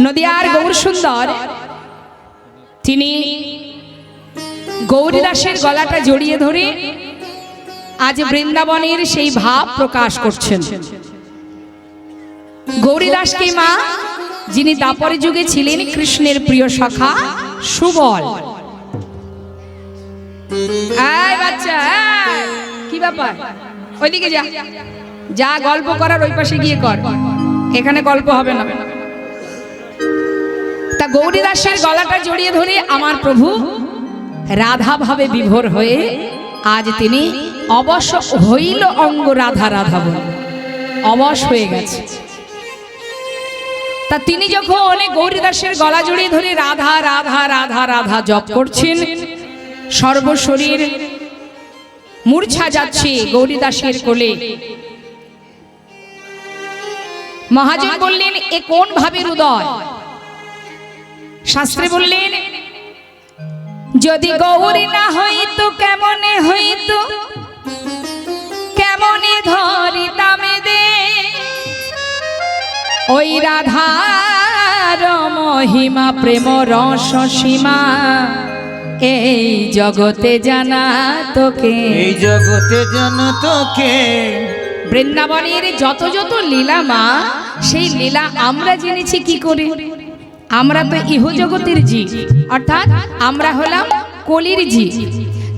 নদিয়ার গৌর সুন্দর। তিনি গৌরীদাসের গলাটা জড়িয়ে ধরে আজ বৃন্দাবনের সেই ভাব প্রকাশ করছেন। গৌরীদাসকে মা, যিনি দাপর যুগে ছিলেন কৃষ্ণের প্রিয় সখা, সুবল। কি ব্যাপার? ওইদিকে যা। যা গল্প করার ওই পাশে গিয়ে কর। এখানে গল্প হবে না। তা গৌরীদাসের গলাটা জড়িয়ে ধরে আমার প্রভু রাধা ভাবে বিভোর হয়ে আজ তিনি অবশ্য হইল অঙ্গ রাধা রাধা বলে। অবশ হয়ে গেছে। তা তিনি যখন অনেক গৌরীদাসের গলা জড়িয়ে ধরে রাধা রাধা রাধা রাধা জপ করছেন, সর্বশরীর মূর্ছা যাচ্ছে গৌরীদাসের কোলে। মহাজন বললেন, এ কোন ভাবে হৃদয় শাস্ত্রে বললেন যদি গৌরী না হইতো কেমনে হইতো? কেমনে ধরিতামে দে ওই রাধার মহিমা প্রেম রস সীমা এই জগতে জানা তোকে। এই জগতে যেন তোকে। বৃন্দাবনের যত যত লীলা মা সেই লীলা আমরা জেনেছি কি করে? আমরা তো ইহ জগতের জীব, অর্থাৎ আমরা হলাম কলির জীব।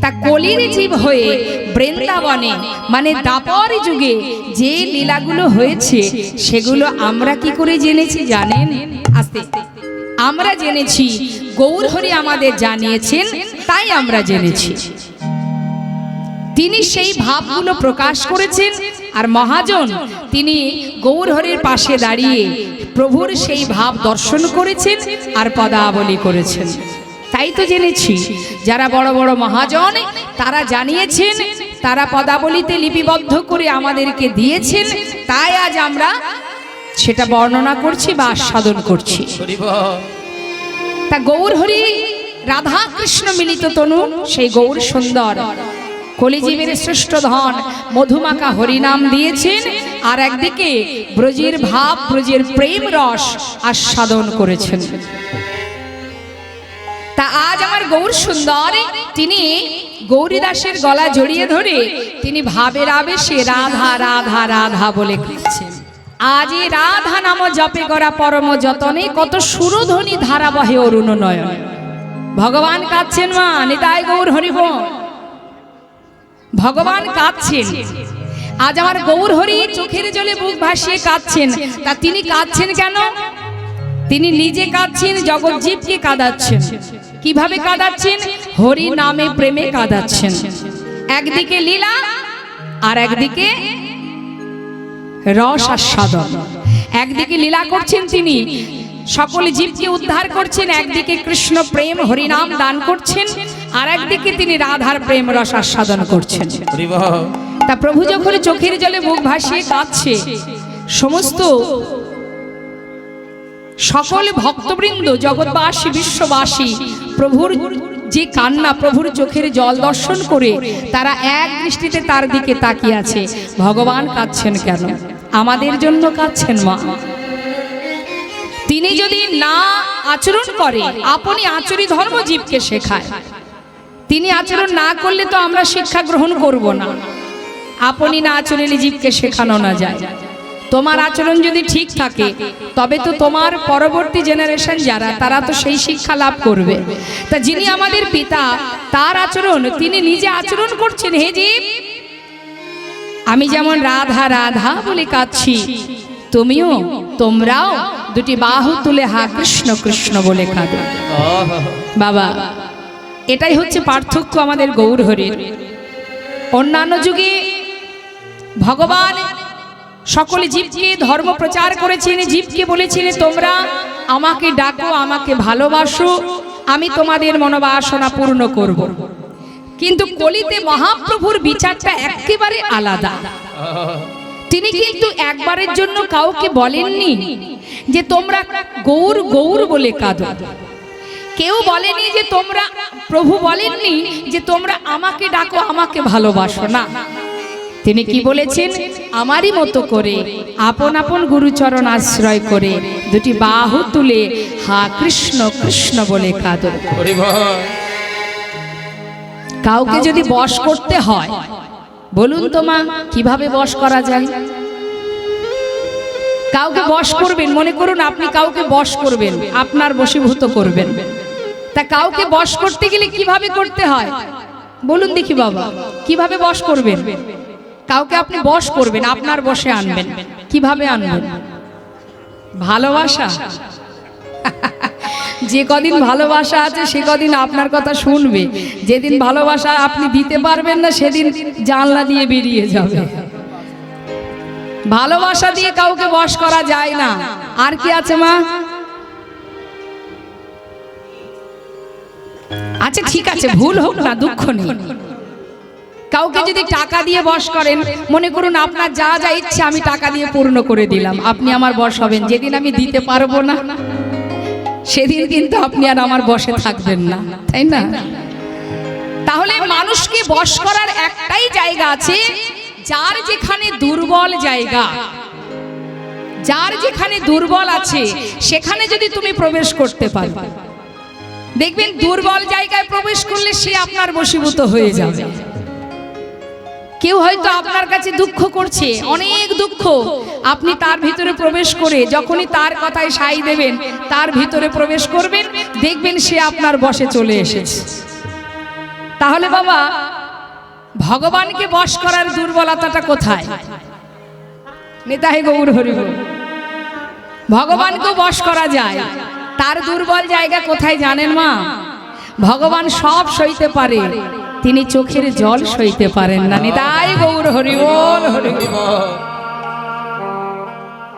তা কলির জীব হয়ে বৃন্দাবনে মানে দাপর যুগে যে লীলাগুলো হয়েছে, সেগুলো আমরা কি করে জেনেছি জানেন? আস্তে। আমরা জেনেছি গৌর হরি আমাদের জানিয়েছেন, তাই আমরা জেনেছি। তিনি সেই ভাবগুলো প্রকাশ করেছেন আর মহাজন তিনি গৌরহরের পাশে দাঁড়িয়ে প্রভুর সেই ভাব দর্শন করেছেন আর পদাবলী করেছেন। তাই তো জেনেছি, যারা বড় বড় মহাজন, তারা জানিয়েছেন, তারা পদাবলীতে লিপিবদ্ধ করে আমাদেরকে দিয়েছেন, তাই আজ আমরা সেটা বর্ণনা করছি বা আস্বাদন করছি। তা গৌর হরি রাধা কৃষ্ণ মিলিত তনু, সেই গৌর সুন্দর কলিজীবের শ্রেষ্ঠ ধন মধুমাকা হরিনাম দিয়েছেন আর একদিকে ব্রজের ভাব ব্রজের প্রেম রস আস্বাদন করেছেন। তা আজ আমার গৌর সুন্দর তিনি গৌরীদাসের গলা জড়িয়ে ধরে তিনি ভাবের আবেশে রাধা রাধা রাধা বলে কাঁদছেন আজ এই রাধা নাম জপে করা পরম যতনে কত সুরধ্বনি ধারা বহে অরুণ নয়ন ভগবান কাঁদছেন মা নিতাই গৌর হরিব ভগবান কাঁদছেন। আজ আমার গৌর হরি চোখের জলে বুক ভাসিয়ে কাঁদছেন। তা তিনি কাঁদছেন। কেন? তিনি নিজে কাঁদছেন জগৎ জীবকে কাঁদাচ্ছেন। কীভাবে কাঁদাচ্ছেন? হরি নামে প্রেমে কাঁদাচ্ছেন। একদিকে লীলা আর একদিকে রস আস্বাদন একদিকে লীলা করছেন তিনি। সকল জীবকে উদ্ধার করছেন। একদিকে কৃষ্ণ প্রেম হরিনাম দান করছেন। আর একদিকে তিনি রাধার প্রেম রস আস্বাদন করছেন। তা প্রভু যখন চোখের জলে মুখ ভাসিয়ে কাঁদছে সমস্ত সকল ভক্তবৃন্দ জগৎবাসী বিশ্ববাসী প্রভুর যে কান্না প্রভুর চোখের জল দর্শন করে তারা এক দৃষ্টিতে তার দিকে তাকিয়ে আছে। ভগবান কাঁদছেন কেন? আমাদের জন্য কাঁদছেন মা। তিনি যদি না আচরণ করে আপনি আচরি ধর্ম জীবকে শেখায়। তিনি আচরণ না করলে তো আমরা শিক্ষা গ্রহণ করব না। আপনি না আচরণে জীবকে শেখানো না যায়। তোমার আচরণ যদি ঠিক থাকে তবে তো তোমার পরবর্তী জেনারেশন যারা তারা তো সেই শিক্ষা লাভ করবে। তা যিনি আমাদের পিতা তার আচরণ তিনি নিজে আচরণ করছেন। হে জীব আমি যেমন রাধা রাধা বলে কাঁদছি তুমিও তোমরাও দুটি বাহু তুলে হা কৃষ্ণ কৃষ্ণ বলে কাঁদো। বাবা এটাই হচ্ছে পার্থক্য আমাদের গৌর হরির অন্যান্য যুগে ভগবান সকল জীবকে ধর্ম প্রচার করেছেন, জীবকে বলেছেন, তোমরা আমাকে ডাকো, আমাকে ভালোবাসো, আমি তোমাদের মনোবাসনা পূর্ণ করব। কিন্তু কলিতে মহাপ্রভুর বিচারটা একেবারে আলাদা। তিনি কিন্তু একবারের জন্য কাউকে বলেননি যে তোমরা গৌর গৌর বলে কাঁদো। কেউ বলেনি যে তোমরা প্রভু বলেননি যে তোমরা আমাকে ডাকো আমাকে ভালোবাসো না। তিনি কি বলেছেন? আমারই মতো করে আপন আপন গুরুচরণ আশ্রয় করে দুটি বাহু তুলে হা কৃষ্ণ কৃষ্ণ বলে কাঁদো। কাউকে যদি বশ করতে হয় বলুন তো মা কীভাবে বশ করা যায়? কাউকে বশ করবেন মনে করুন আপনি কাউকে বশ করবেন আপনার বশীভূত করবেন। তা কাউকে বশ করতে গেলে কীভাবে করতে হয়? বলুন দেখি বাবা, কীভাবে বশ করবেন? কাউকে আপনি বশ করবেন, আপনার বসে আনবেন। কীভাবে আনবেন? ভালোবাসা? যে কদিন ভালোবাসা আছে, সে কদিন আপনার কথা শুনবে। যেদিন ভালোবাসা আপনি দিতে পারবেন না, সেদিন জানলা দিয়ে বেরিয়ে যাবে। ভালোবাসা দিয়ে কাউকে বশ করা যায় না। আর কি আছে মা? আচ্ছা ঠিক আছে ভুল হোক না দুঃখ নেই। কাউকে যদি টাকা দিয়ে বশ করেন মনে করুন আপনার যা যা ইচ্ছে আমি টাকা দিয়ে পূর্ণ করে দিলাম। আপনি আমার বশ হবেন যেদিন আমি দিতে পারব না সেদিন কিন্তু আপনি আর আমার বসে থাকবেন না। তাই না? তাহলে মানুষকে বশ করার একটাই জায়গা আছে যার যেখানে দুর্বল জায়গা। যার যেখানে দুর্বল আছে সেখানে যদি তুমি প্রবেশ করতে পারো। দেখবেন দুর্বল জায়গায় প্রবেশ করলে সে আপনার বশীভূত হয়ে যাবে। কেউ হয়তো আপনার কাছে দুঃখ করছে অনেক দুঃখ। আপনি তার ভিতরে প্রবেশ করে যখনই তার কথায় সাই দেবেন তার ভিতরে প্রবেশ করবেন দেখবেন সে আপনার বসে চলে এসেছে। তাহলে বাবা ভগবানকে বশ করার দুর্বলতাটা কোথায়? নেতাহে গৌর হরি বল। ভগবানকেও বশ করা যায়। তার দুর্বল জায়গা কোথায় জানেন মা? ভগবান সব সইতে পারে, তিনি চোখের জল সইতে পারেন না। নিতাই গৌর হরি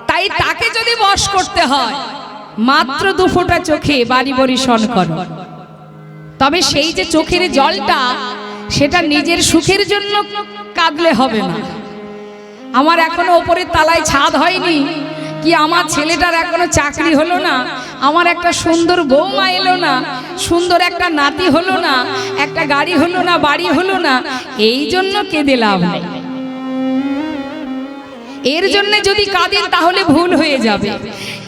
তাই তাকে যদি বশ করতে হয়, মাত্র দু ফোঁটা চোখে বাড়ি বরিশন কর। তবে সেই যে চোখের জলটা, সেটা নিজের সুখের জন্য কাঁদলে হবে না। আমার এখনও ওপরের তালায় ছাদ হয়নি। কি আমার ছেলেটার এখনও চাকরি হলো না? আমার একটা সুন্দর বৌমা এলো না? সুন্দর একটা নাতি হলো না? একটা গাড়ি হলো না? বাড়ি হলো না? এই জন্য কেঁদে লাভ নেই। এর জন্য যদি কাঁদেন তাহলে ভুল হয়ে যাবে।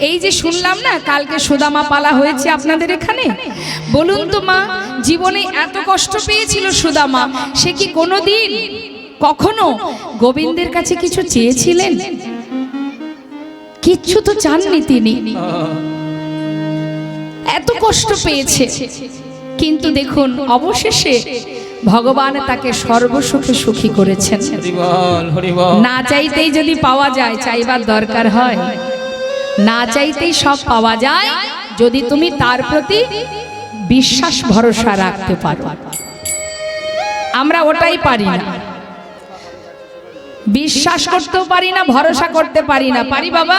এই যে শুনলাম না, কালকে সুদামা পালা হয়েছে আপনাদের এখানে? বলুন তো মা, জীবনে এত কষ্ট পেয়েছিল সুদামা, সে কি কোনো দিন কখনো গোবিন্দের কাছে কিছু চেয়েছিলেন? কিচ্ছু তো চাননি তিনি। এত কষ্ট পেয়েছে। কিন্তু দেখুন অবশেষে ভগবান তাকে সর্বসুখে সুখী করেছেন। না চাইতেই যদি পাওয়া যায় চাইবার দরকার হয়। না চাইতেই সব পাওয়া যায় যদি তুমি তার প্রতি বিশ্বাস ভরসা রাখতে পারো। আমরা ওটাই পারি না। বিশ্বাস করতেও পারি না, ভরসা করতে পারি না। পারি বাবা,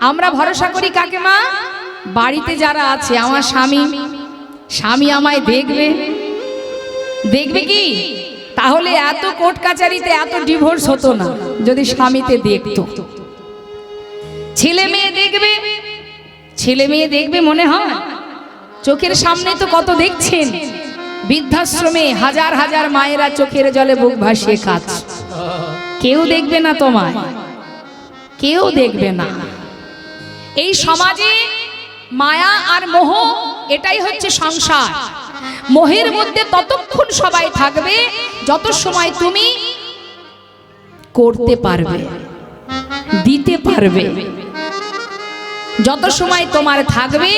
আমরা ভরসা করি কাকে মা? বাড়িতে যারা আছে, আমার স্বামী। স্বামী আমায় দেখবে। দেখবে কি? তাহলে এত কোর্ট কাচারিতে এত ডিভোর্স হতো না, যদি স্বামীতে দেখত। ছেলে মেয়ে দেখবে, ছেলে মেয়ে দেখবে মনে হয়। চোখের সামনে তো কত দেখছেন। বৃদ্ধাশ্রমে হাজার হাজার মায়েরা চোখের জলে বুক ভাসিয়ে খাচ্ছে কেউ দেখবে না তোমায়। কেউ দেখবে না। এই সমাজে মায়া আর মোহ, এটাই হচ্ছে সংসার। মোহের মধ্যে ততক্ষণ সবাই থাকবে, যত সময় তুমি করতে পারবে, দিতে পারবে। যত সময় তোমার থাকবে,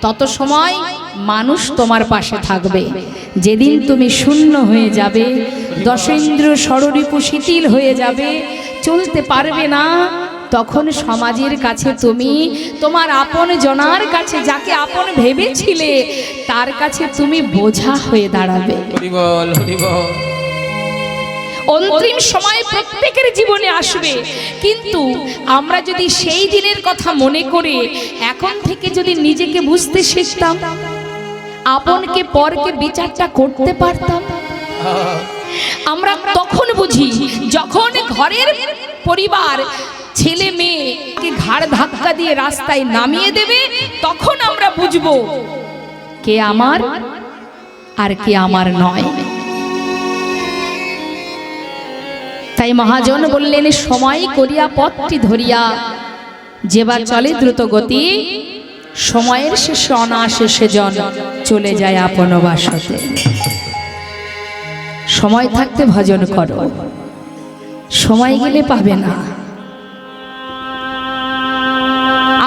তত সময় মানুষ তোমার পাশে থাকবে। যেদিন তুমি শূন্য হয়ে যাবে দশেন্দ্র ষড়রিপু শিথিল হয়ে যাবে চলতে পারবে না তখন সমাজের কাছে তুমি তোমার আপন জনার কাছে যাকে আপন ভেবেছিলে তার কাছে তুমি বোঝা হয়ে দাঁড়াবে। অন্তিম সময় প্রত্যেকের জীবনে আসবে। কিন্তু আমরা যদি সেই দিনের কথা মনে করে এখন থেকে যদি নিজেকে বুঝতে শিখতাম আপনকে পরকে বিচারটা করতে পারতাম। আমরা তখন বুঝি, যখন ঘরের পরিবার ছেলে মেয়েকে ঘাড় ধাক্কা দিয়ে রাস্তায় নামিয়ে দেবে, তখন আমরা বুঝব কে আমার আর কে আমার নয়। তাই মহাজন বললেন, সময় করিয়া পথটি ধরিয়া যেবার চলে দ্রুত গতি সময়ের শেষে অনাশেষে জন চলে যায় আপন বাসতে। সময় থাকতে ভজন করো। সময় গেলে পাবে না।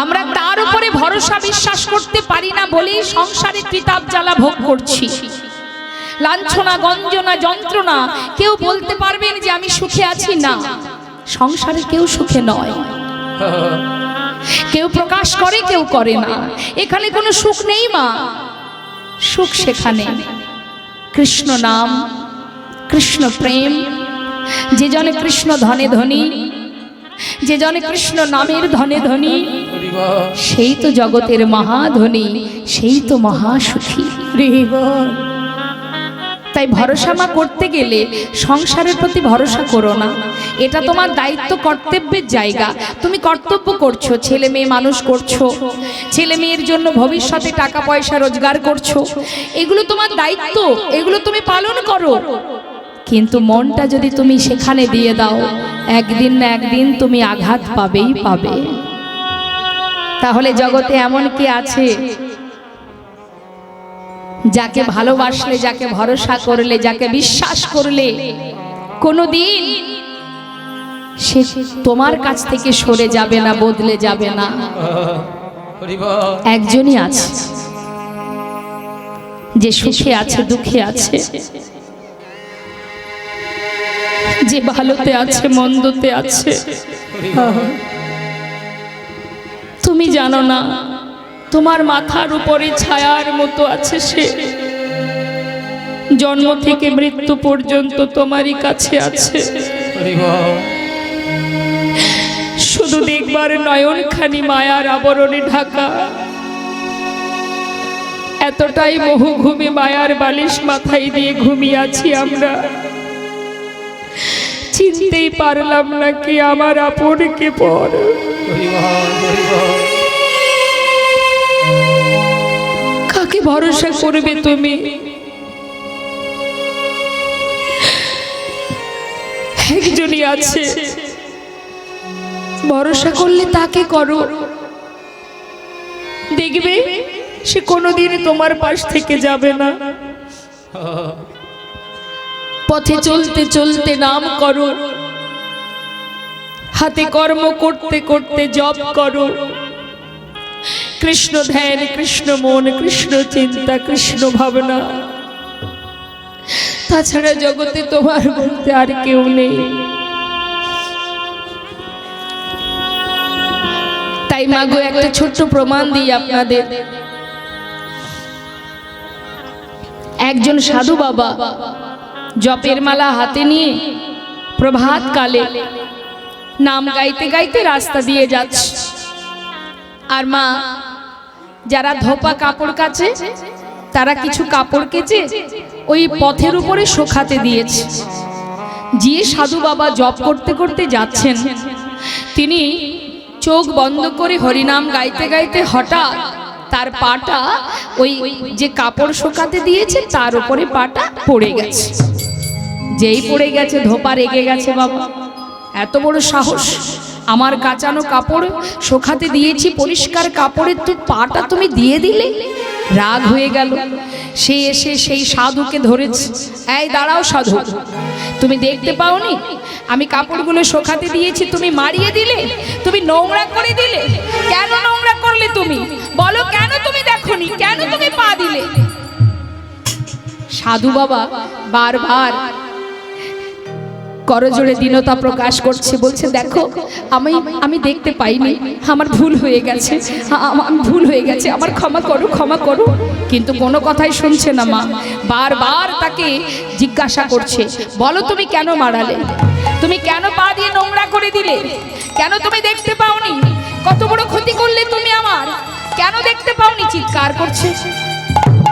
আমরা তার উপরে ভরসা বিশ্বাস করতে পারি না বলেই সংসারে কিতাব জ্বালা ভোগ করছি। লাঞ্ছনা, গঞ্জনা, যন্ত্রণা কেউ বলতে পারবেন যে আমি সুখে আছি না। সংসারে কেউ সুখে নয়। কেউ প্রকাশ করে, কেউ করে না। এখানে কোনো সুখ নেই মা। সুখ সেখানে। কৃষ্ণ নাম, কৃষ্ণ প্রেম। যে জনে কৃষ্ণ ধনে ধনী, যে জনে কৃষ্ণ নামের ধনে ধনী, সেই তো জগতের মহাধনী, সেই তো মহাসুখী। তাই ভরসা মা করতে গেলে সংসারের প্রতি ভরসা করো না। এটা তোমার দায়িত্ব কর্তব্যের জায়গা। তুমি কর্তব্য করছ ছেলে মেয়ে মানুষ করছ। ছেলে মেয়ের জন্য ভবিষ্যতে টাকা পয়সা রোজগার করছ। এগুলো তোমার দায়িত্ব। এগুলো তুমি পালন করো। কিন্তু মনটা যদি তুমি সেখানে দিয়ে দাও একদিন না একদিন তুমি আঘাত পাবেই পাবে। তাহলে জগতে এমন কি আছে? যাকে ভালোবাসলে, যাকে ভরসা করলে, যাকে বিশ্বাস করলে, কোনোদিন সে তোমার কাছ থেকে সরে যাবে না, বদলে যাবে না। একজনই আছে যে সুখে আছে, দুঃখে আছে। যে ভালোতে আছে, মন্দতে আছে। তুমি জানো না তোমার মাথার উপরে ছায়ার মতো আছে সে। জন্ম থেকে মৃত্যু পর্যন্ত তোমারই কাছে আছে। শুধু দেখবার নয়নখানি মায়ার আবরণে ঢাকা। এতটাই বহু ঘুমে মায়ার বালিশ মাথায় দিয়ে ঘুমিয়ে আছি আমরা। চিনতেই পারলাম না কি আমার আপনকে পর। ভরসা করবে তুমি। একজনই আছে। ভরসা করলে তাকে করো। দেখবে সে কোনোদিন তোমার পাশ থেকে যাবে না। পথে চলতে চলতে নাম করো। হাতে কর্ম করতে করতে জব করো। কৃষ্ণ ধ্যান, কৃষ্ণ মন, কৃষ্ণ চিন্তা, কৃষ্ণ ভাবনা। তাছাড়া জগতে তোমার বলতে আর কেউ নেই। তাই মাগো, একটা ছোট্ট প্রমাণ দিই আপনাদের। একজন সাধু বাবা জপের মালা হাতে নিয়ে প্রভাত কালে নাম গাইতে গাইতে রাস্তা দিয়ে যাচ্ছে। আর মা, যারা ধোপা কাপড় কাছে তারা কিছু কাপড় কেচে ওই পথের উপরে শোখাতে দিয়েছে। যে সাধু বাবা জপ করতে করতে যাচ্ছেন। তিনি চোখ বন্ধ করে হরিনাম গাইতে গাইতে হঠাৎ তার পাটা ওই যে কাপড় শোকাতে দিয়েছে, তার উপরে পাটা পড়ে গেছে। যেই পড়ে গেছে, ধোপা রেগে গেছে বাবা। এত বড় সাহস। আমার কাচানো কাপড় শোখাতে দিয়েছি, পরিষ্কার কাপড়ের তুই পাটা তুমি দিয়ে দিলে? রাগ হয়ে গেল। সে এসে সেই সাধুকে ধরেছে। এই দাঁড়াও সাধু, তুমি দেখতে পাওনি? আমি কাপড়গুলো শোখাতে দিয়েছি, তুমি মারিয়ে দিলে? তুমি নোংরা করে দিলে? কেন নোংরা করলে তুমি? বলো কেন তুমি দেখোনি? কেন তুমি পা দিলে? সাধু বাবা বারবার করজোড়ে দীনতা প্রকাশ করছে, বলছে, দেখো, আমি আমি দেখতে পাইনি। আমার ভুল হয়ে গেছে। আ- আ- ভুল হয়ে গেছে। আমার ক্ষমা করো ক্ষমা করো। কিন্তু কোনো কথাই শুনছে না মা। বারবার তাকে জিজ্ঞাসা করছে, বলো তুমি কেন মারালে? তুমি কেন পা দিয়ে নোংরা করে দিলে? কেন তুমি দেখতে পাওনি? কত বড় ক্ষতি করলে তুমি আমার? কেন দেখতে পাওনি? চিৎকার করছে।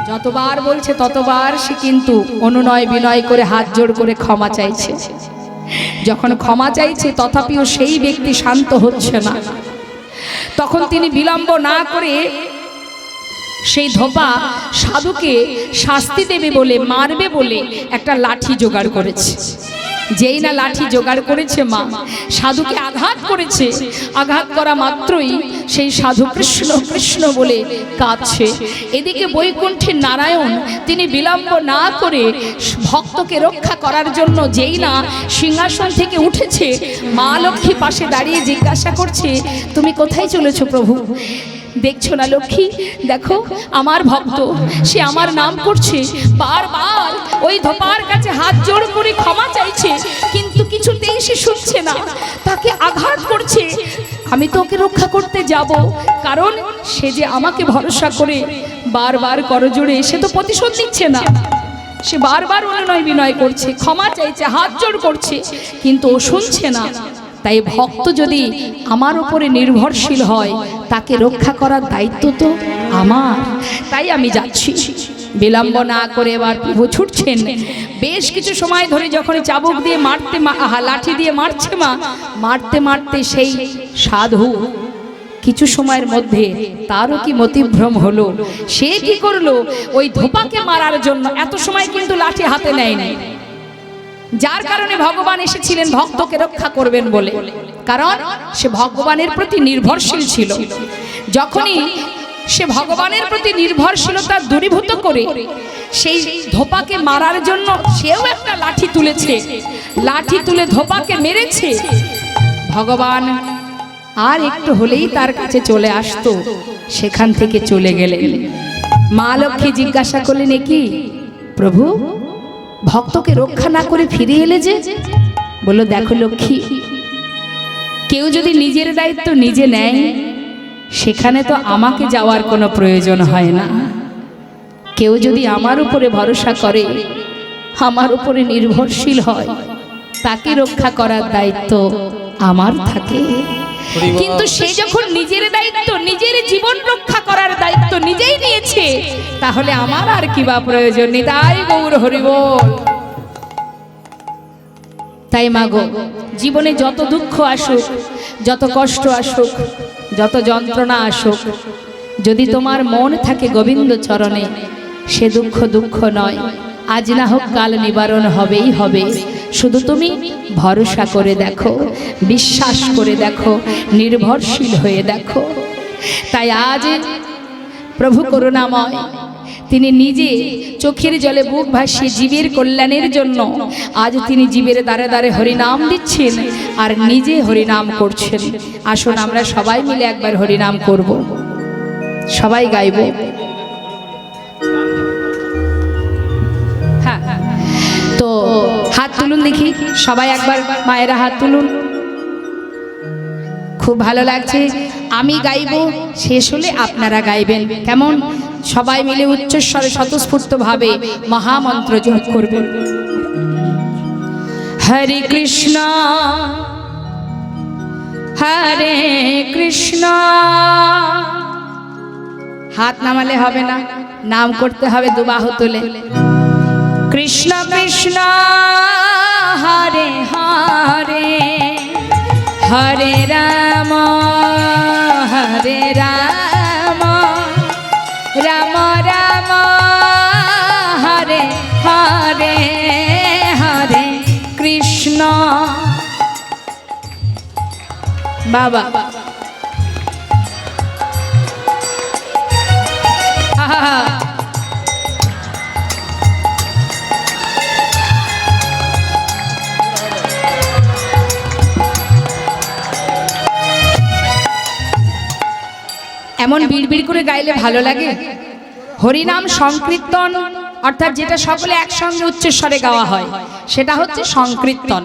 যতবার বলছে, ততবার সে কিন্তু অনুনয় বিনয় করে, হাত জোড় করে ক্ষমা চাইছে। যখন ক্ষমা চাইছে, তথাপিও সেই ব্যক্তি শান্ত হচ্ছে না। তখন তিনি বিলম্ব না করে সেই ধোপা সাধুকে শাস্তি দেবে বলে, মারবে বলে একটা লাঠি জোগাড় করেছে। যেই না লাঠি জোগাড় করেছে মা সাধুকে আঘাত করেছে। আঘাত করা মাত্রই সেই সাধু কৃষ্ণ কৃষ্ণ বলে কাঁদছে। এদিকে বৈকুণ্ঠের নারায়ণ তিনি বিলম্ব না করে ভক্তকে রক্ষা করার জন্য যেই না সিংহাসন থেকে উঠেছে। মা লক্ষ্মী পাশে দাঁড়িয়ে জিজ্ঞাসা করছে তুমি কোথায় চলেছো প্রভু? দেখছ না লক্ষ্মী? দেখো, আমার ভক্ত, সে আমার নাম করছে। বারবার ওই ধোপার কাছে হাত জোড় করে ক্ষমা চাইছে, কিন্তু কিছুতেই সে শুনছে না। তাকে আঘাত করছে। আমি তো ওকে রক্ষা করতে যাব, কারণ সে যে আমাকে ভরসা করে, বারবার করজোড়ে সে তো প্রতিশোধ নিচ্ছে না। সে বারবার অনুনয় বিনয় করছে, ক্ষমা চাইছে, হাত জোড় করছে, কিন্তু ও শুনছে না। তাই ভক্ত যদি আমার উপরে নির্ভরশীল হয়, তাকে রক্ষা করার দায়িত্ব তো আমার। তাই আমি যাচ্ছি। বিলম্ব না করে এবার প্রভু ছুটছেন। বেশ কিছু সময় ধরে যখন চাবুক দিয়ে মারতে মা- লাঠি দিয়ে মারছে মা, মারতে মারতে সেই সাধু কিছু সময়ের মধ্যে তারও কি মতিভ্রম হলো? সে কি করল? ওই ধোপাকে মারার জন্য এত সময় কিন্তু লাঠি হাতে নেয় নাই যার কারণে ভগবান এসেছিলেন, ভক্তকে রক্ষা করবেন বলে। কারণ সে ভগবানের প্রতি নির্ভরশীল ছিল। যখনই সে ভগবানের প্রতি নির্ভরশীলতা দূরীভূত করে, সেই ধোপাকে মারার জন্য সেও একটা লাঠি তুলেছে। লাঠি তুলে ধোপাকে মেরেছে। ভগবান আর একটু হলেই তার কাছে চলে আসতো, সেখান থেকে চলে গেলেন। মা লক্ষ্মী জিজ্ঞাসা করলেন, "এ কি? প্রভু ভক্তকে রক্ষা না করে ফিরে এলে যে? বলল, দেখো লক্ষ্মী, কেউ যদি নিজের দায়িত্ব নিজে নেয়, সেখানে তো আমাকে যাওয়ার কোনো প্রয়োজন হয় না। কেউ যদি আমার উপরে ভরসা করে, আমার উপরে নির্ভরশীল হয়, তাকে রক্ষা করার দায়িত্ব আমার থাকে। কিন্তু সে যখন নিজের দায়িত্ব নিজের জীবন রক্ষা করার দায়িত্ব নিজেই নিয়েছে তাহলে আমার আর কি বা প্রয়োজন? নেই তাই গৌর হরিবল তাই মাগো জীবনে যত দুঃখ আসুক যত কষ্ট আসুক যত যন্ত্রণা আসুক যদি তোমার মন থাকে গোবিন্দ চরণে সে দুঃখ দুঃখ নয়। আজ না হোক কাল নিবারণ হবেই হবে। শুধু তুমি ভরসা করে দেখো, বিশ্বাস করে দেখো, নির্ভরশীল হয়ে দেখো। তাই আজ প্রভু করুণাময়, তিনি নিজে চোখের জলে বুক ভাসিয়ে জীবের কল্যাণের জন্য আজ তিনি জীবের দ্বারে দ্বারে হরিনাম দিচ্ছেন আর নিজে হরিনাম করছেন। আসুন আমরা সবাই মিলে একবার হরিনাম করব। সবাই গাইব। তো হাত তুলুন দেখি। সবাই একবার মায়েরা হাত তুলুন। খুব ভালো লাগছে। আমি গাইব, শেষ হলে আপনারা গাইবেন। কেমন? সবাই মিলে উচ্চস্বরে স্বতঃস্ফূর্ত ভাবে মহামন্ত্র জপ করবেন হরে কৃষ্ণ। হরে কৃষ্ণ। হাত নামালে হবে না। নাম করতে হবে দুবাহু তুলে। কৃষ্ণ কৃষ্ণ, হরে হরে হরে রাম হরে রাম রাম রাম, হরে হরে হরে কৃষ্ণ। বাবা এমন বিড়বিড় করে গাইলে ভালো লাগে? হরিনাম সংকীর্তন, অর্থাৎ যেটা সকলে একসঙ্গে উচ্চস্বরে গাওয়া হয়, সেটা হচ্ছে সংকীর্তন।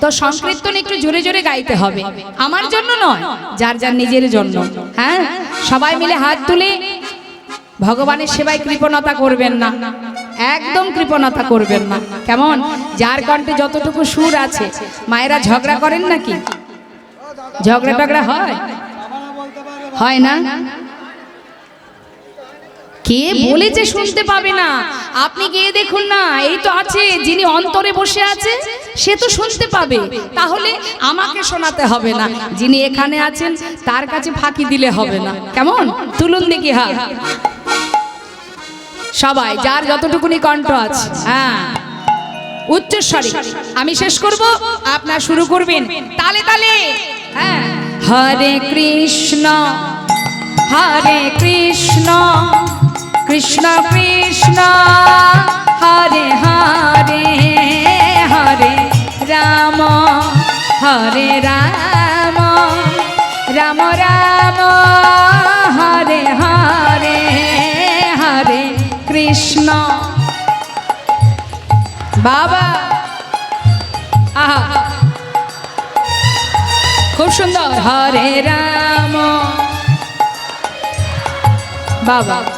তো সংকীর্তন একটু জোরে জোরে গাইতে হবে। আমার জন্য নয়, যার যার নিজের জন্য। হ্যাঁ? সবাই মিলে হাত তুলে। ভগবানের সেবায় কৃপণতা করবেন না। একদম কৃপণতা করবেন না। কেমন? যার কণ্ঠে যতটুকু সুর আছে। মায়েরা ঝগড়া করেন নাকি? ঝগড়া টগড়া হয়? হয় না? কে বলেছে শুনতে পাবে না? আপনি গিয়ে দেখুন না? এই তো আছে যিনি অন্তরে বসে আছে সে তো শুনতে পাবে। তাহলে আমাকে শোনাতে হবে না। যিনি এখানে আছেন তার কাছে ফাঁকি দিলে হবে না। কেমন? তুলুন দেখি হা সবাই যার যতটুকুনি কণ্ঠ আছে হ্যাঁ। উচ্চস্বরে আমি শেষ করব আপনার শুরু করবেন। তালে তালে হ্যাঁ। হরে কৃষ্ণ হরে কৃষ্ণ। কৃষ্ণ কৃষ্ণ, হরে হরে হরে রাম হরে রাম রাম রাম, হরে হরে হরে কৃষ্ণ। বাবা, আহা। খুব সুন্দর। হরে রাম। বাবা।